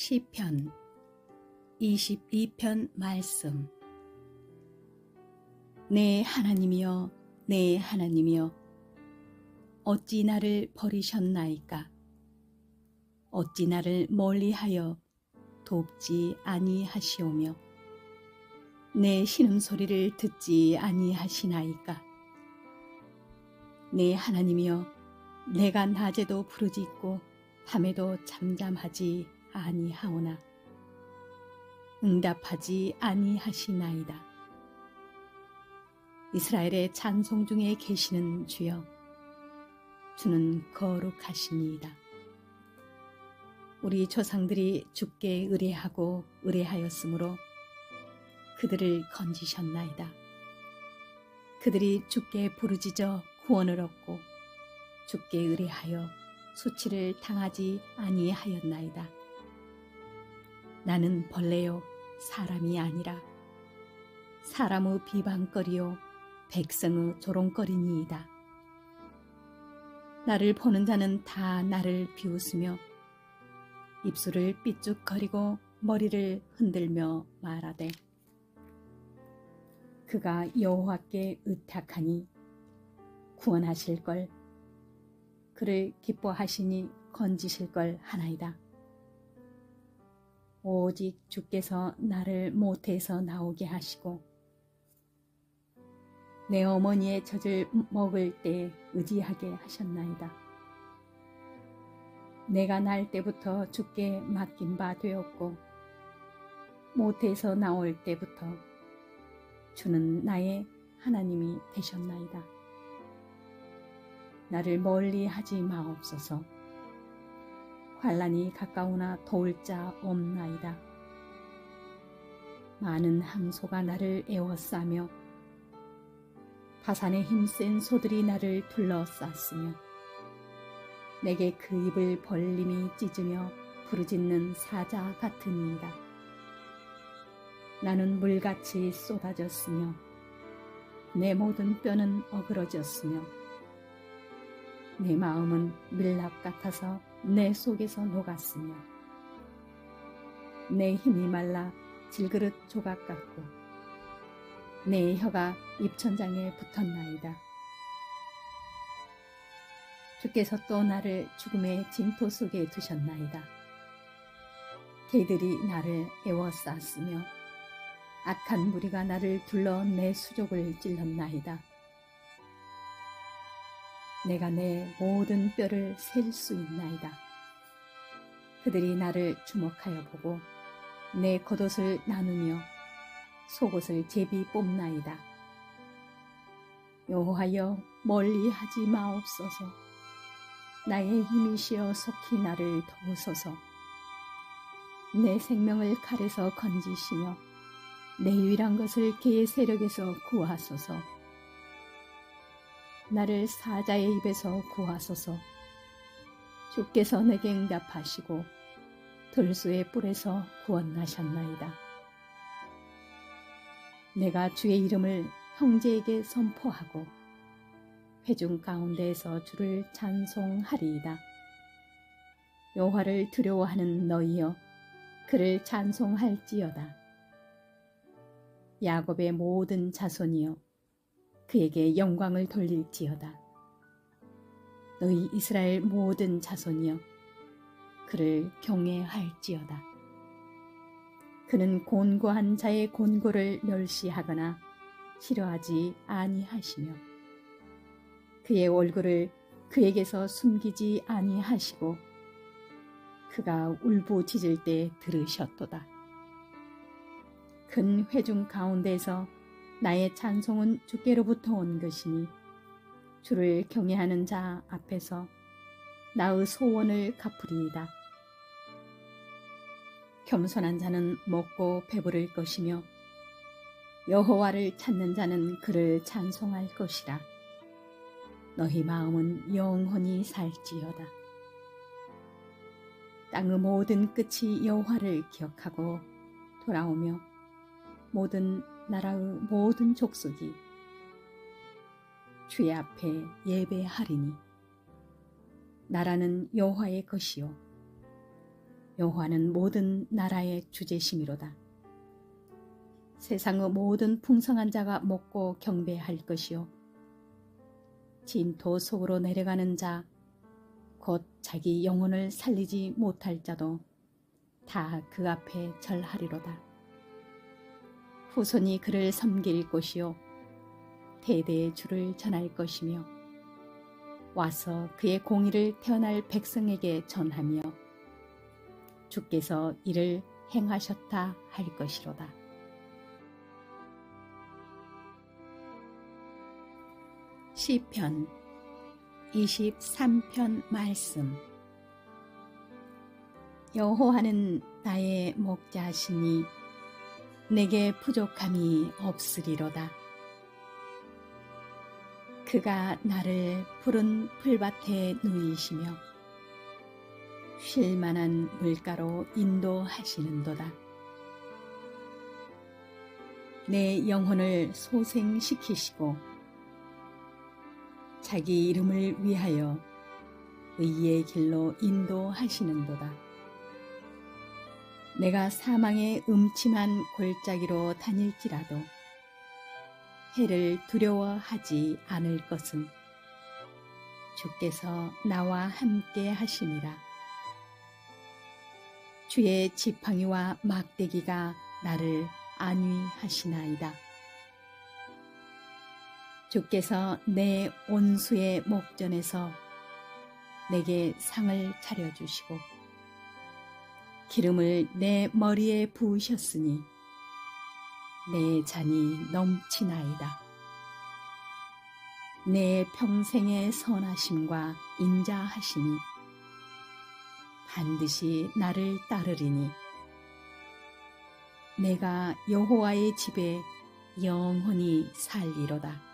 시편 22편 말씀. 내 하나님이여 내 하나님이여 어찌 나를 버리셨나이까? 어찌 나를 멀리하여 돕지 아니하시오며 내 신음소리를 듣지 아니하시나이까? 내 하나님이여 내가 낮에도 부르짖고 밤에도 잠잠하지 아니하오나 응답하지 아니하시나이다. 이스라엘의 찬송 중에 계시는 주여 주는 거룩하시니이다. 우리 조상들이 주께 의뢰하고 의뢰하였으므로 그들을 건지셨나이다. 그들이 주께 부르짖어 구원을 얻고 주께 의뢰하여 수치를 당하지 아니하였나이다. 나는 벌레요 사람이 아니라 사람의 비방거리요 백성의 조롱거리니이다. 나를 보는 자는 다 나를 비웃으며 입술을 삐죽거리고 머리를 흔들며 말하되 그가 여호와께 의탁하니 구원하실 걸 그를 기뻐하시니 건지실 걸 하나이다. 오직 주께서 나를 모태에서 나오게 하시고 내 어머니의 젖을 먹을 때 의지하게 하셨나이다. 내가 날 때부터 주께 맡긴 바 되었고 모태에서 나올 때부터 주는 나의 하나님이 되셨나이다. 나를 멀리 하지 마옵소서. 환란이 가까우나 도울 자 없나이다. 많은 항소가 나를 애워싸며 바산의 힘센 소들이 나를 둘러쌌으며 내게 그 입을 벌림이 찢으며 부르짖는 사자 같으니이다. 나는 물같이 쏟아졌으며 내 모든 뼈는 어그러졌으며 내 마음은 밀랍 같아서 내 속에서 녹았으며 내 힘이 말라 질그릇 조각 같고 내 혀가 입천장에 붙었나이다. 주께서 또 나를 죽음의 진토 속에 두셨나이다. 개들이 나를 애워쌌으며 악한 무리가 나를 둘러 내 수족을 찔렀나이다. 내가 내 모든 뼈를 셀 수 있나이다. 그들이 나를 주목하여 보고 내 겉옷을 나누며 속옷을 제비 뽑나이다. 여호하여 멀리 하지 마옵소서. 나의 힘이시여 속히 나를 도우소서. 내 생명을 칼에서 건지시며 내 유일한 것을 개의 세력에서 구하소서. 나를 사자의 입에서 구하소서. 주께서 내게 응답하시고 들수의 뿔에서 구원하셨나이다. 내가 주의 이름을 형제에게 선포하고 회중 가운데에서 주를 찬송하리이다. 여호와를 두려워하는 너희여 그를 찬송할지어다. 야곱의 모든 자손이여 그에게 영광을 돌릴지어다. 너희 이스라엘 모든 자손이여 그를 경외할지어다. 그는 곤고한 자의 곤고를 멸시하거나 싫어하지 아니하시며 그의 얼굴을 그에게서 숨기지 아니하시고 그가 울부짖을 때 들으셨도다. 큰 회중 가운데서 나의 찬송은 주께로부터 온 것이니 주를 경외하는 자 앞에서 나의 소원을 갚으리이다. 겸손한 자는 먹고 배부를 것이며 여호와를 찾는 자는 그를 찬송할 것이라. 너희 마음은 영원히 살지어다. 땅의 모든 끝이 여호와를 기억하고 돌아오며 모든 나라의 모든 족속이 주의 앞에 예배하리니 나라는 여호와의 것이요 여호와는 모든 나라의 주제심이로다. 세상의 모든 풍성한 자가 먹고 경배할 것이요 진토 속으로 내려가는 자 곧 자기 영혼을 살리지 못할 자도 다 그 앞에 절하리로다. 후손이 그를 섬길 것이요 대대의 주를 전할 것이며 와서 그의 공의를 태어날 백성에게 전하며 주께서 이를 행하셨다 할 것이로다. 시편 23편 말씀 여호와는 나의 목자시니 내게 부족함이 없으리로다. 그가 나를 푸른 풀밭에 누이시며 쉴 만한 물가로 인도하시는도다. 내 영혼을 소생시키시고 자기 이름을 위하여 의의 길로 인도하시는도다. 내가 사망의 음침한 골짜기로 다닐지라도 해를 두려워하지 않을 것은 주께서 나와 함께 하심이라. 주의 지팡이와 막대기가 나를 안위하시나이다. 주께서 내 온수의 목전에서 내게 상을 차려주시고 기름을 내 머리에 부으셨으니 내 잔이 넘치나이다. 내 평생의 선하심과 인자하심이 반드시 나를 따르리니 내가 여호와의 집에 영원히 살리로다.